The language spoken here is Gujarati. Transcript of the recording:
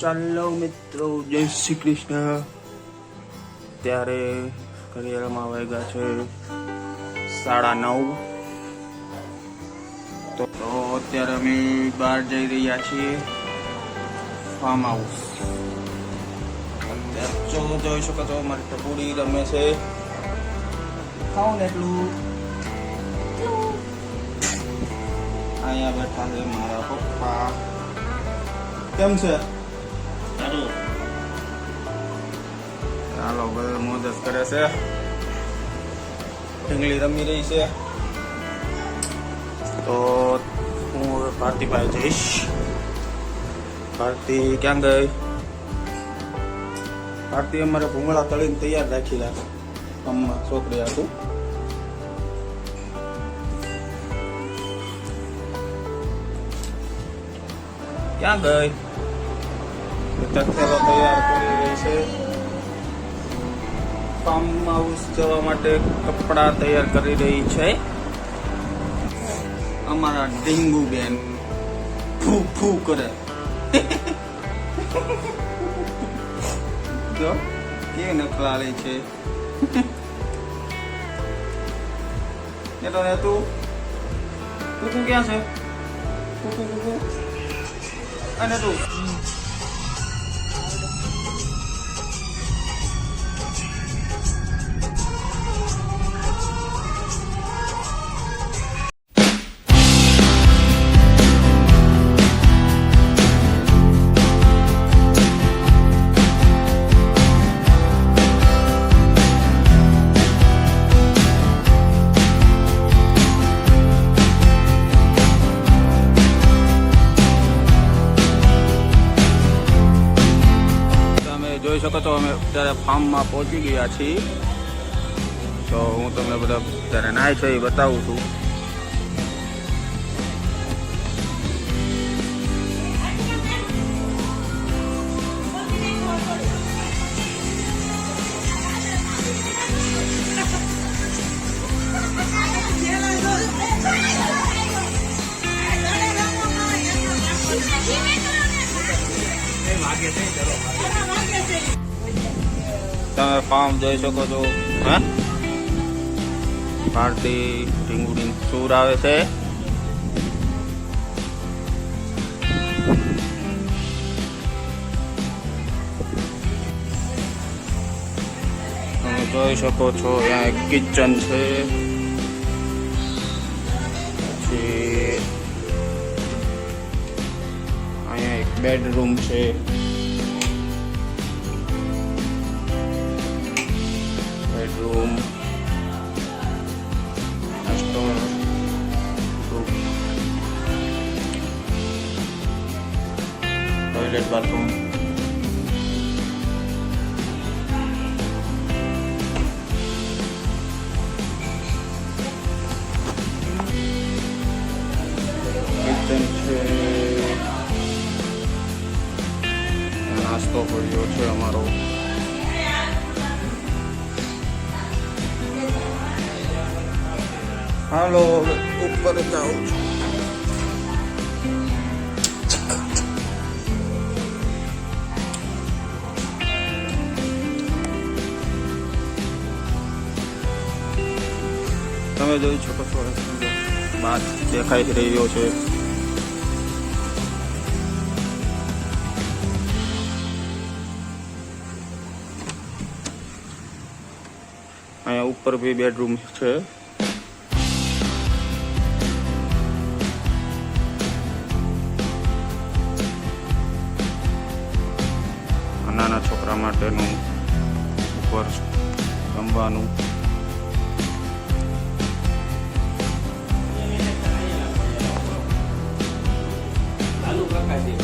ચાલો મિત્રો, જય શ્રી કૃષ્ણ. ત્યારે ઘડિયાળમાં વાગ્યા છે સાડા નવ. તો અત્યારે અમે બહાર જઈ રહ્યા છીએ ફાર્મ હાઉસ અત્યારે જો જોઈ શકો છો મારી ટપુડી રમે છે. ખાઓ ને એટલું. અહીંયા બેઠા છે મારા પપ્પા. કેમ છે? ચાલો બધા જ કરે છે. ઢીંગલી રમી રહી છે. તો હું હવે ભારતી પાસે જઈશ. ભારતી ક્યાં ગઈ? ભારતી અમારે ભૂંગળા તળીને તૈયાર રાખી રાખે અમ્મા છોકરી હતું. ક્યાં ગઈ? તથેલો તૈયાર કરી રહી છે. ફાર્મ હાઉસ જવા માટે કપડાં તૈયાર કરી રહી છે. અમારા ડીંગુ બેન ફૂ ફૂ કરે. જો કે નખલાળી છે. એટલે તું કુકુ ક્યાં છે? કુકુ કુકુ અને તું. જોઈ શકો છો, અમે અત્યારે ફાર્મમાં પહોંચી ગયા છીએ. તો હું તમને બધા અત્યારે નાય છે એ બતાવું છું. તમે ફાર્મ જોઈ શકો છો. હે? પાર્ટી ઢીંગુડી સૂર આવે છે. તમે જોઈ શકો છો અહીંયા એક કિચન છે. પછી અહીંયા એક બેડરૂમ છે. Toilet, bathroom. Kitchen છે નાસ્તો કર્યો છે અમારો હાલો હવે ઉપર જાઉં છું તમે જોઈ શકો છો બાદ દેખાઈ રહ્યો છે. અહીંયા ઉપર બી બેડરૂમ છે. નાના છોકરા માટેનું ઉપર રમવાનું. 看电，